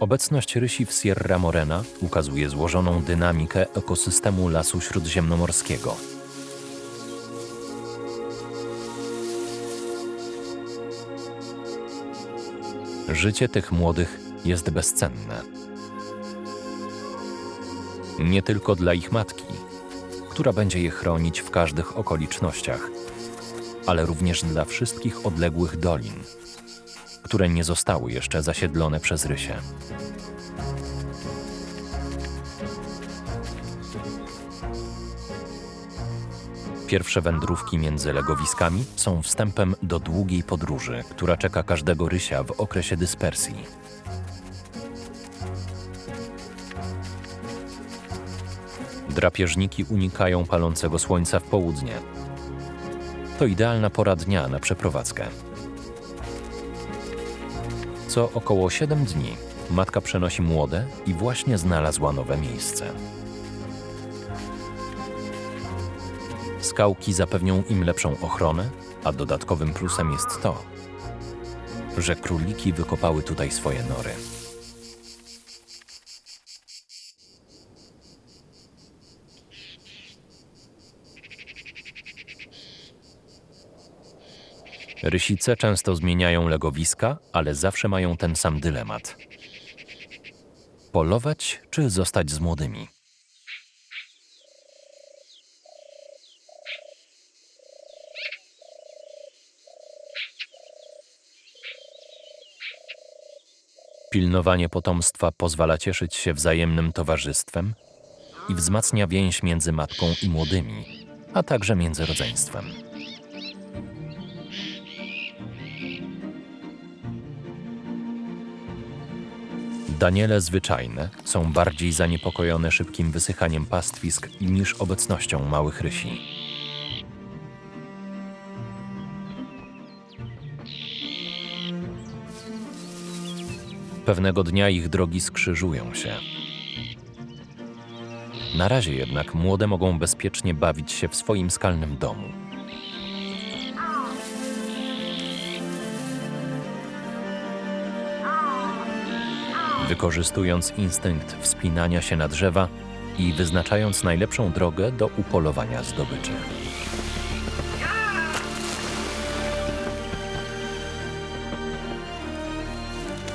Obecność rysi w Sierra Morena ukazuje złożoną dynamikę ekosystemu lasu śródziemnomorskiego. Życie tych młodych jest bezcenne. Nie tylko dla ich matki, która będzie je chronić w każdych okolicznościach, ale również dla wszystkich odległych dolin, które nie zostały jeszcze zasiedlone przez rysie. Pierwsze wędrówki między legowiskami są wstępem do długiej podróży, która czeka każdego rysia w okresie dyspersji. Drapieżniki unikają palącego słońca w południe. To idealna pora dnia na przeprowadzkę. Co około 7 dni matka przenosi młode i właśnie znalazła nowe miejsce. Skałki zapewnią im lepszą ochronę, a dodatkowym plusem jest to, że króliki wykopały tutaj swoje nory. Rysice często zmieniają legowiska, ale zawsze mają ten sam dylemat: polować czy zostać z młodymi. Pilnowanie potomstwa pozwala cieszyć się wzajemnym towarzystwem i wzmacnia więź między matką i młodymi, a także między rodzeństwem. Daniele zwyczajne są bardziej zaniepokojone szybkim wysychaniem pastwisk niż obecnością małych rysi. Pewnego dnia ich drogi skrzyżują się. Na razie jednak młode mogą bezpiecznie bawić się w swoim skalnym domu. Wykorzystując instynkt wspinania się na drzewa i wyznaczając najlepszą drogę do upolowania zdobyczy.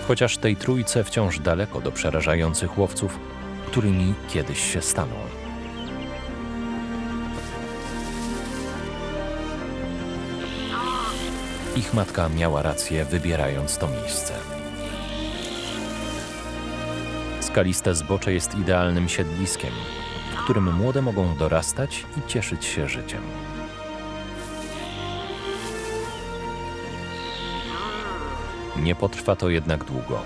Chociaż tej trójce wciąż daleko do przerażających łowców, którymi kiedyś się staną. Ich matka miała rację, wybierając to miejsce. Skaliste zbocze jest idealnym siedliskiem, w którym młode mogą dorastać i cieszyć się życiem. Nie potrwa to jednak długo.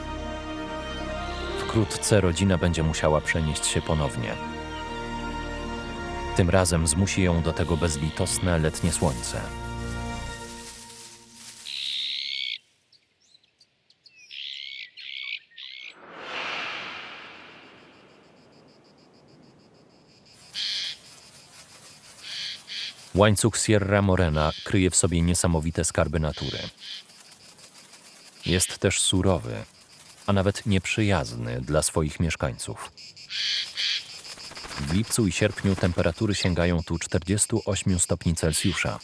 Wkrótce rodzina będzie musiała przenieść się ponownie. Tym razem zmusi ją do tego bezlitosne letnie słońce. Łańcuch Sierra Morena kryje w sobie niesamowite skarby natury. Jest też surowy, a nawet nieprzyjazny dla swoich mieszkańców. W lipcu i sierpniu temperatury sięgają tu 48 stopni Celsjusza.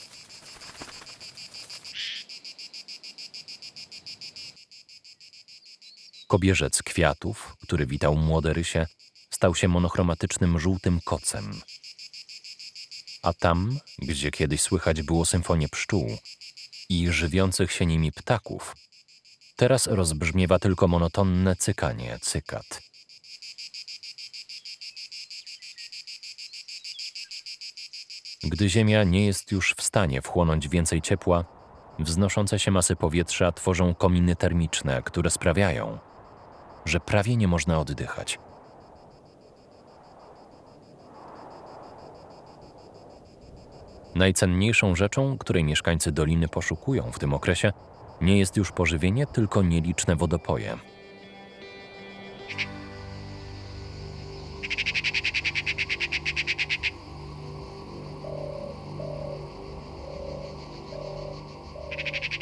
Kobierzec kwiatów, który witał młode rysie, stał się monochromatycznym żółtym kocem. A tam, gdzie kiedyś słychać było symfonię pszczół i żywiących się nimi ptaków, Teraz rozbrzmiewa tylko monotonne cykanie cykat. Gdy Ziemia nie jest już w stanie wchłonąć więcej ciepła, wznoszące się masy powietrza tworzą kominy termiczne, które sprawiają, że prawie nie można oddychać. Najcenniejszą rzeczą, której mieszkańcy doliny poszukują w tym okresie, nie jest już pożywienie, tylko nieliczne wodopoje.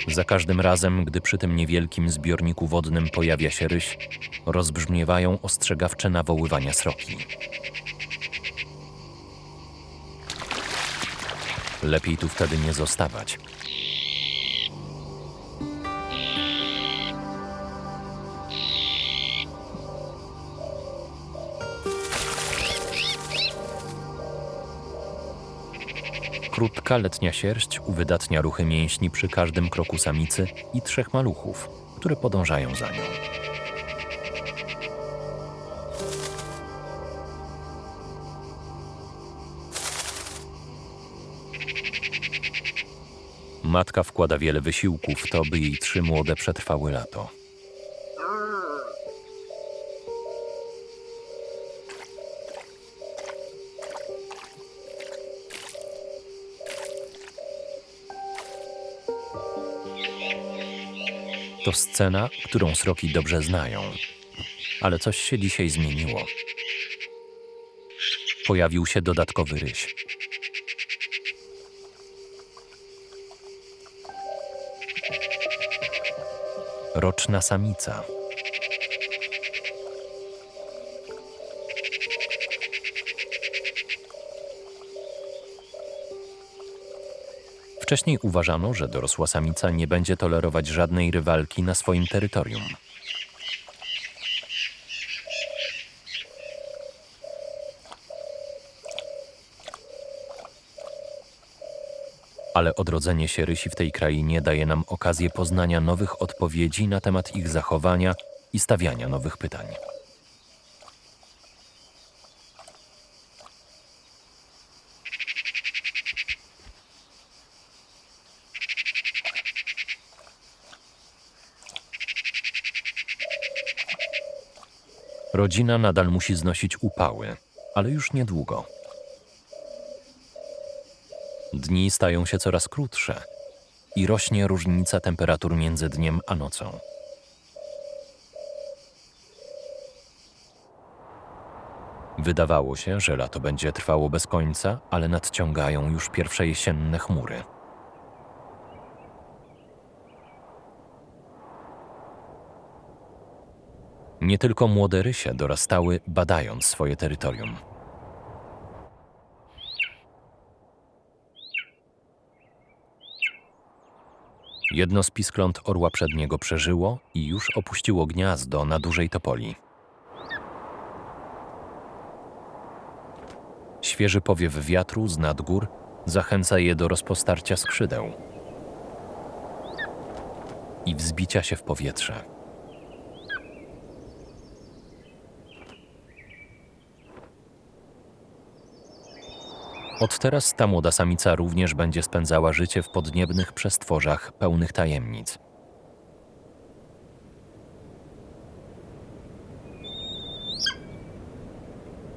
Za każdym razem, gdy przy tym niewielkim zbiorniku wodnym pojawia się ryś, rozbrzmiewają ostrzegawcze nawoływania sroki. Lepiej tu wtedy nie zostawać. Krótka letnia sierść uwydatnia ruchy mięśni przy każdym kroku samicy i trzech maluchów, które podążają za nią. Matka wkłada wiele wysiłku w to, by jej trzy młode przetrwały lato. To scena, którą sroki dobrze znają. Ale coś się dzisiaj zmieniło. Pojawił się dodatkowy ryś. Roczna samica. Wcześniej uważano, że dorosła samica nie będzie tolerować żadnej rywalki na swoim terytorium. Ale odrodzenie się rysi w tej krainie daje nam okazję poznania nowych odpowiedzi na temat ich zachowania i stawiania nowych pytań. Rodzina nadal musi znosić upały, ale już niedługo. Dni stają się coraz krótsze i rośnie różnica temperatur między dniem a nocą. Wydawało się, że lato będzie trwało bez końca, ale nadciągają już pierwsze jesienne chmury. Nie tylko młode rysie dorastały, badając swoje terytorium. Jedno z piskląt orła przedniego przeżyło i już opuściło gniazdo na dużej topoli. Świeży powiew wiatru z nad gór zachęca je do rozpostarcia skrzydeł i wzbicia się w powietrze. Od teraz ta młoda samica również będzie spędzała życie w podniebnych przestworzach pełnych tajemnic.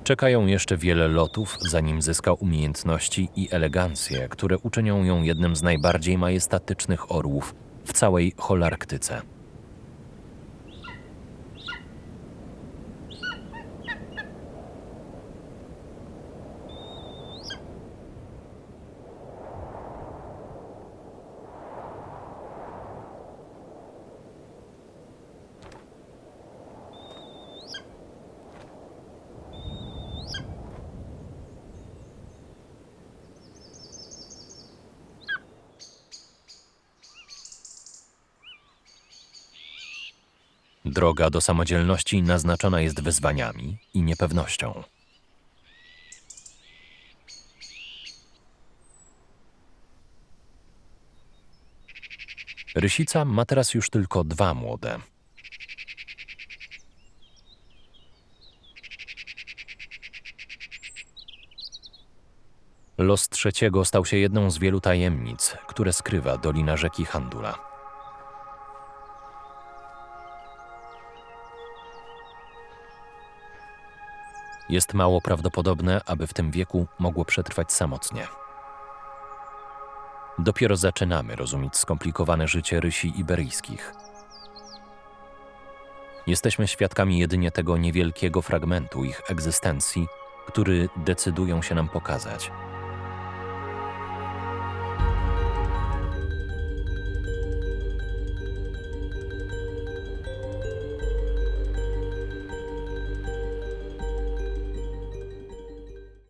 Czekają jeszcze wiele lotów, zanim zyska umiejętności i elegancję, które uczynią ją jednym z najbardziej majestatycznych orłów w całej Holarktyce. Droga do samodzielności naznaczona jest wyzwaniami i niepewnością. Rysica ma teraz już tylko dwa młode. Los trzeciego stał się jedną z wielu tajemnic, które skrywa dolina rzeki Handula. Jest mało prawdopodobne, aby w tym wieku mogło przetrwać samotnie. Dopiero zaczynamy rozumieć skomplikowane życie rysi iberyjskich. Jesteśmy świadkami jedynie tego niewielkiego fragmentu ich egzystencji, który decydują się nam pokazać.